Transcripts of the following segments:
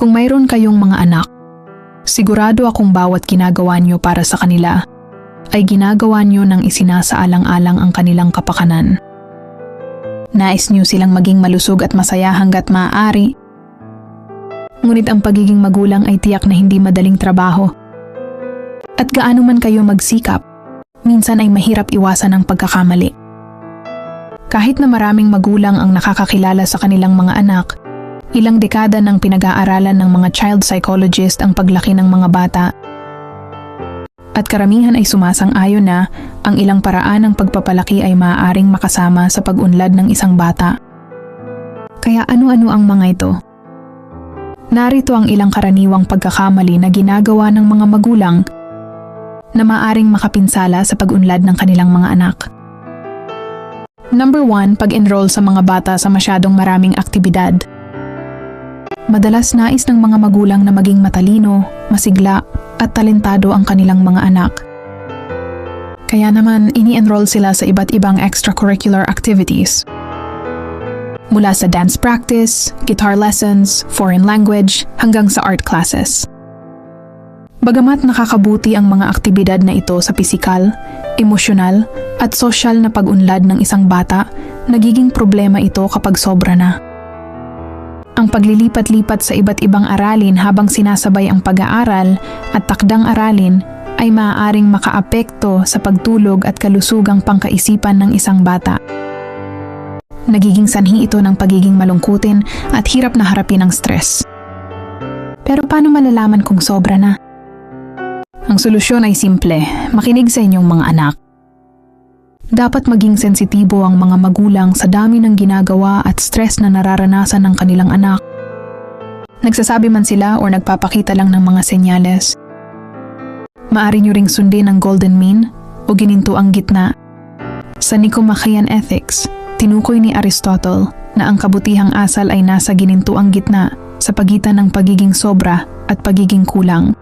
Kung mayroon kayong mga anak, sigurado akong bawat ginagawa niyo para sa kanila ay ginagawa niyo ng isinasaalang-alang ang kanilang kapakanan. Nais niyo silang maging malusog at masaya hanggat maaari. Ngunit ang pagiging magulang ay tiyak na hindi madaling trabaho. At gaano man kayo magsikap, minsan ay mahirap iwasan ang pagkakamali. Kahit na maraming magulang ang nakakakilala sa kanilang mga anak, ilang dekada nang pinag-aaralan ng mga child psychologist ang paglaki ng mga bata. At karamihan ay sumasang-ayon na ang ilang paraan ng pagpapalaki ay maaaring makasama sa pag-unlad ng isang bata. Kaya ano-ano ang mga ito? Narito ang ilang karaniwang pagkakamali na ginagawa ng mga magulang na maaring makapinsala sa pag-unlad ng kanilang mga anak. Number 1, pag-enroll sa mga bata sa masyadong maraming aktibidad. Madalas nais ng mga magulang na maging matalino, masigla, at talentado ang kanilang mga anak. Kaya naman ini-enroll sila sa iba't ibang extracurricular activities. Mula sa dance practice, guitar lessons, foreign language, hanggang sa art classes. Bagamat nakakabuti ang mga aktibidad na ito sa pisikal, emosyonal, at sosyal na pag-unlad ng isang bata, nagiging problema ito kapag sobra na. Ang paglilipat-lipat sa iba't ibang aralin habang sinasabay ang pag-aaral at takdang aralin ay maaaring makaapekto sa pagtulog at kalusugang pangkaisipan ng isang bata. Nagiging sanhi ito ng pagiging malungkutin at hirap na harapin ang stress. Pero paano malalaman kung sobra na? Ang solusyon ay simple, makinig sa inyong mga anak. Dapat maging sensitibo ang mga magulang sa dami ng ginagawa at stress na nararanasan ng kanilang anak. Nagsasabi man sila o nagpapakita lang ng mga senyales. Maari nyo ring sundin ang golden mean o gininto ang gitna. Sa Nicomachean Ethics, tinukoy ni Aristotle na ang kabutihang asal ay nasa gininto ang gitna sa pagitan ng pagiging sobra at pagiging kulang.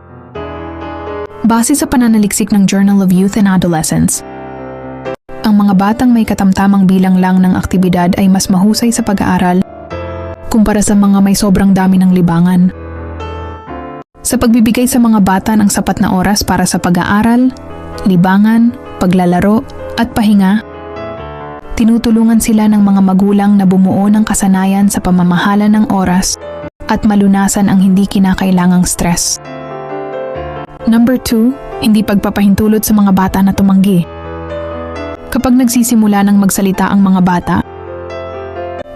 Base sa pananaliksik ng Journal of Youth and Adolescence, mga batang may katamtamang bilang lang ng aktibidad ay mas mahusay sa pag-aaral kumpara sa mga may sobrang dami ng libangan. Sa pagbibigay sa mga bata ng sapat na oras para sa pag-aaral, libangan, paglalaro, at pahinga, tinutulungan sila ng mga magulang na bumuo ng kasanayan sa pamamahala ng oras at malunasan ang hindi kinakailangang stress. Number 2, hindi pagpapahintulot sa mga bata na tumanggi. Kapag nagsisimula ng magsalita ang mga bata,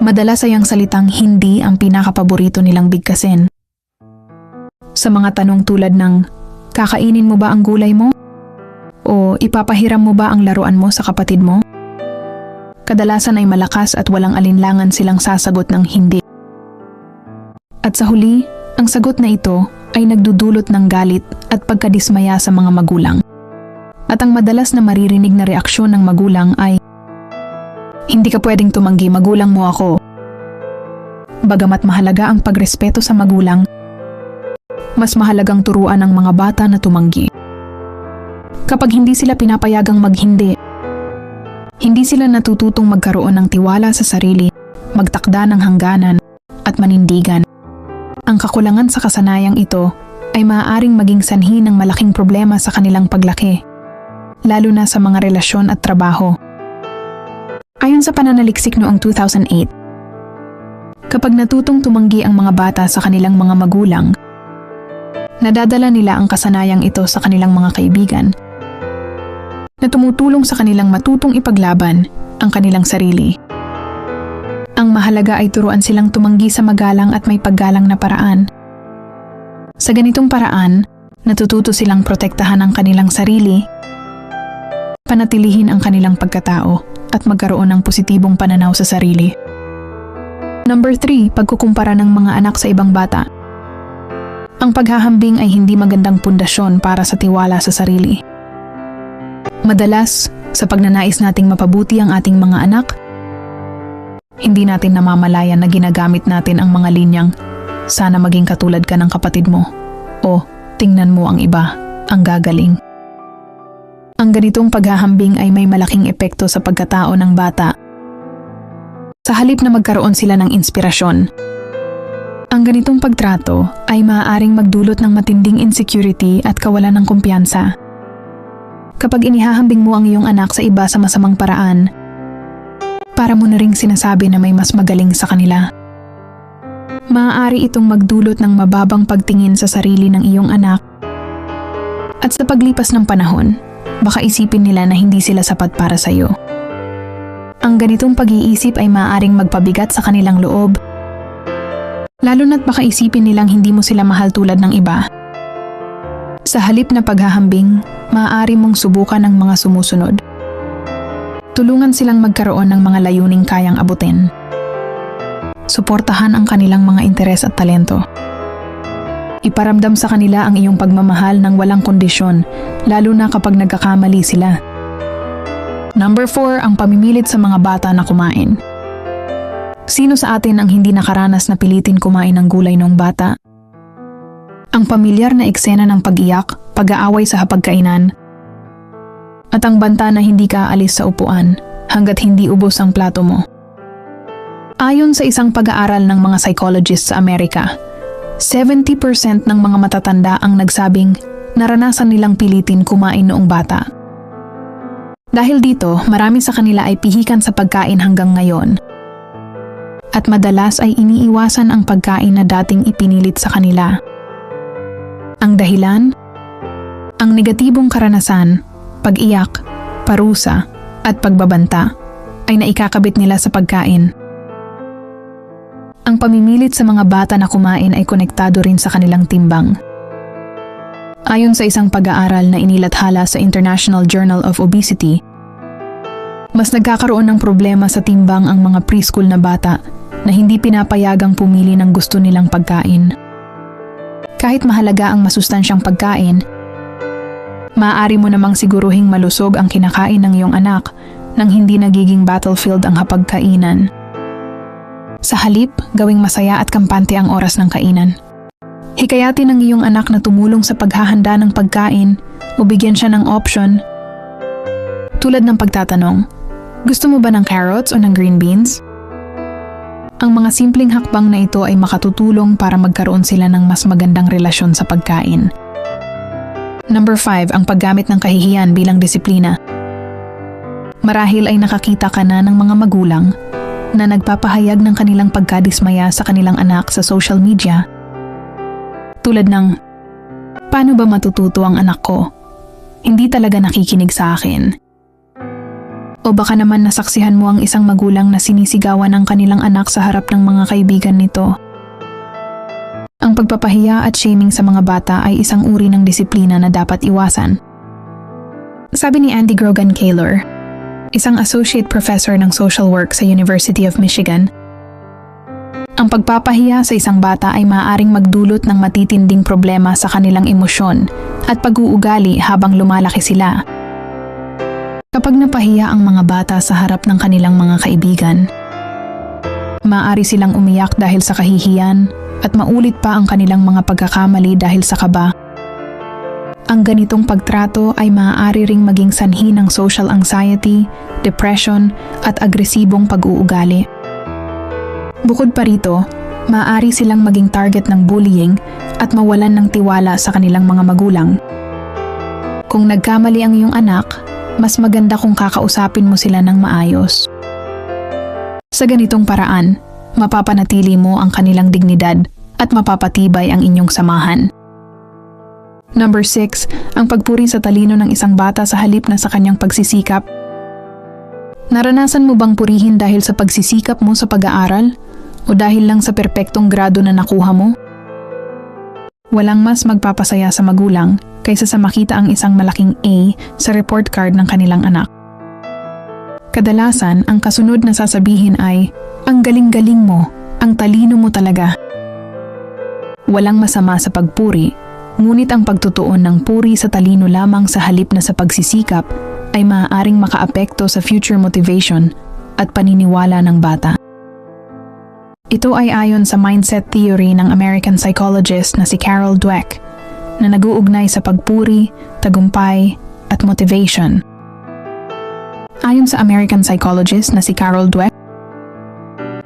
madalas ay ang salitang hindi ang pinakapaborito nilang bigkasin. Sa mga tanong tulad ng, kakainin mo ba ang gulay mo? O ipapahiram mo ba ang laruan mo sa kapatid mo? Kadalasan ay malakas at walang alinlangan silang sasagot ng hindi. At sa huli, ang sagot na ito ay nagdudulot ng galit at pagkadismaya sa mga magulang. At ang madalas na maririnig na reaksyon ng magulang ay, Hindi ka pwedeng tumanggi, magulang mo ako. Bagamat mahalaga ang pagrespeto sa magulang, mas mahalagang turuan ng mga bata na tumanggi. Kapag hindi sila pinapayagang maghindi, hindi sila natututong magkaroon ng tiwala sa sarili, magtakda ng hangganan, at manindigan. Ang kakulangan sa kasanayang ito ay maaaring maging sanhi ng malaking problema sa kanilang paglaki lalo na sa mga relasyon at trabaho. Ayon sa pananaliksik noong 2008, kapag natutong tumanggi ang mga bata sa kanilang mga magulang, nadadala nila ang kasanayang ito sa kanilang mga kaibigan na tumutulong sa kanilang matutong ipaglaban ang kanilang sarili. Ang mahalaga ay turuan silang tumanggi sa magalang at may paggalang na paraan. Sa ganitong paraan, natututo silang protektahan ang kanilang sarili panatilihin ang kanilang pagkatao at magkaroon ng positibong pananaw sa sarili. Number 3, pagkukumpara ng mga anak sa ibang bata. Ang paghahambing ay hindi magandang pundasyon para sa tiwala sa sarili. Madalas, sa pagnanais nating mapabuti ang ating mga anak, hindi natin namamalayan na ginagamit natin ang mga linyang sana maging katulad ka ng kapatid mo o tingnan mo ang iba, ang gagaling. Ang ganitong paghahambing ay may malaking epekto sa pagkatao ng bata. Sa halip na magkaroon sila ng inspirasyon, Ang ganitong pagtrato ay maaaring magdulot ng matinding insecurity at kawalan ng kumpiyansa. Kapag inihahambing mo ang iyong anak sa iba sa masamang paraan, para mo na ring sinasabi na may mas magaling sa kanila. Maaari itong magdulot ng mababang pagtingin sa sarili ng iyong anak at sa paglipas ng panahon, baka isipin nila na hindi sila sapat para sa iyo. Ang ganitong pag-iisip ay maaaring magpabigat sa kanilang loob lalo na't baka isipin nilang hindi mo sila mahal tulad ng iba. Sa halip na paghahambing, maaari mong subukan ang mga sumusunod. Tulungan silang magkaroon ng mga layuning kayang abutin. Suportahan ang kanilang mga interes at talento. Iparamdam sa kanila ang iyong pagmamahal ng walang kondisyon, lalo na kapag nagkakamali sila. Number 4, ang pamimilit sa mga bata na kumain. Sino sa atin ang hindi nakaranas na pilitin kumain ng gulay noong bata? Ang pamilyar na eksena ng pag-iyak, pag-aaway sa hapagkainan, at ang banta na hindi ka aalis sa upuan hanggat hindi ubos ang plato mo. Ayon sa isang pag-aaral ng mga psychologists sa Amerika, 70% ng mga matatanda ang nagsabing naranasan nilang pilitin kumain noong bata. Dahil dito, marami sa kanila ay pihikan sa pagkain hanggang ngayon at madalas ay iniiwasan ang pagkain na dating ipinilit sa kanila. Ang dahilan? Ang negatibong karanasan, pag-iyak, parusa, at pagbabanta ay naikakabit nila sa pagkain. Ang pamimilit sa mga bata na kumain ay konektado rin sa kanilang timbang. Ayon sa isang pag-aaral na inilathala sa International Journal of Obesity, mas nagkakaroon ng problema sa timbang ang mga preschool na bata na hindi pinapayagang pumili ng gusto nilang pagkain. Kahit mahalaga ang masustansyang pagkain, maaari mo namang siguruhing malusog ang kinakain ng iyong anak nang hindi nagiging battlefield ang hapagkainan. Halip, gawing masaya at kampante ang oras ng kainan. Hikayatin ang iyong anak na tumulong sa paghahanda ng pagkain o bigyan siya ng option tulad ng pagtatanong, gusto mo ba ng carrots o ng green beans? Ang mga simpleng hakbang na ito ay makatutulong para magkaroon sila ng mas magandang relasyon sa pagkain. Number 5, ang paggamit ng kahihiyan bilang disiplina. Marahil ay nakakita ka na ng mga magulang na nagpapahayag ng kanilang pagkadismaya sa kanilang anak sa social media. Tulad ng, paano ba matututo ang anak ko? Hindi talaga nakikinig sa akin. O baka naman nasaksihan mo ang isang magulang na sinisigawan ang kanilang anak sa harap ng mga kaibigan nito. Ang pagpapahiya at shaming sa mga bata ay isang uri ng disiplina na dapat iwasan. Sabi ni Andy Grogan Kaylor, isang associate professor ng social work sa University of Michigan, ang pagpapahiya sa isang bata ay maaaring magdulot ng matitinding problema sa kanilang emosyon at pag-uugali habang lumalaki sila. Kapag napahiya ang mga bata sa harap ng kanilang mga kaibigan, maaari silang umiyak dahil sa kahihiyan at maulit pa ang kanilang mga pagkakamali dahil sa kaba. Ang ganitong pagtrato ay maaari ring maging sanhi ng social anxiety, depression at agresibong pag-uugali. Bukod pa rito, maaari silang maging target ng bullying at mawalan ng tiwala sa kanilang mga magulang. Kung nagkamali ang iyong anak, mas maganda kung kakausapin mo sila ng maayos. Sa ganitong paraan, mapapanatili mo ang kanilang dignidad at mapapatibay ang inyong samahan. Number 6, ang pagpuri sa talino ng isang bata sa halip na sa kanyang pagsisikap. Naranasan mo bang purihin dahil sa pagsisikap mo sa pag-aaral o dahil lang sa perpektong grado na nakuha mo? Walang mas magpapasaya sa magulang kaysa sa makita ang isang malaking A sa report card ng kanilang anak. Kadalasan, ang kasunod na sasabihin ay, ang galing-galing mo, ang talino mo talaga. Walang masama sa pagpuri, ngunit ang pagtutuon ng puri sa talino lamang sa halip na sa pagsisikap ay maaaring makaapekto sa future motivation at paniniwala ng bata. Ito ay ayon sa mindset theory ng American psychologist na si Carol Dweck na naguugnay sa pagpuri, tagumpay, at motivation. Ayon sa American psychologist na si Carol Dweck,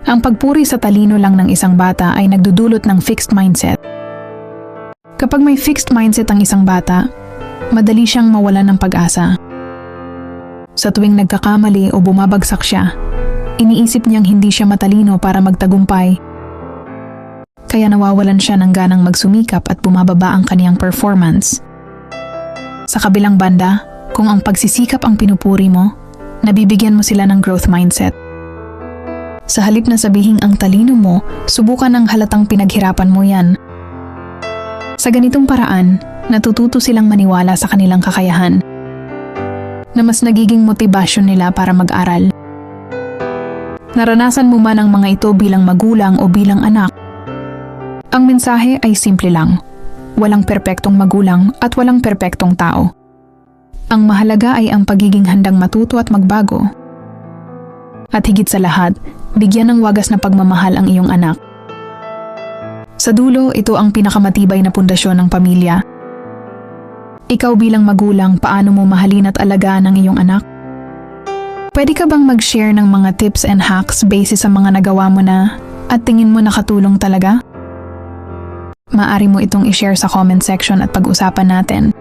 ang pagpuri sa talino lang ng isang bata ay nagdudulot ng fixed mindset. Kapag may fixed mindset ang isang bata, madali siyang mawalan ng pag-asa. Sa tuwing nagkakamali o bumabagsak siya, iniisip niyang hindi siya matalino para magtagumpay. Kaya nawawalan siya ng ganang magsumikap at bumababa ang kaniyang performance. Sa kabilang banda, kung ang pagsisikap ang pinupuri mo, nabibigyan mo sila ng growth mindset. Sa halip na sabihing ang talino mo, subukan ng halatang pinaghirapan mo yan. Sa ganitong paraan, natututo silang maniwala sa kanilang kakayahan na mas nagiging motibasyon nila para mag-aral. Naranasan mo man ang mga ito bilang magulang o bilang anak. Ang mensahe ay simple lang. Walang perpektong magulang at walang perpektong tao. Ang mahalaga ay ang pagiging handang matuto at magbago. At higit sa lahat, bigyan ng wagas na pagmamahal ang iyong anak. Sa dulo, ito ang pinakamatibay na pundasyon ng pamilya. Ikaw bilang magulang, paano mo mahalin at alagaan ang iyong anak? Pwede ka bang mag-share ng mga tips and hacks base sa mga nagawa mo na at tingin mo nakatulong talaga? Maari mo itong i-share sa comment section at pag-usapan natin.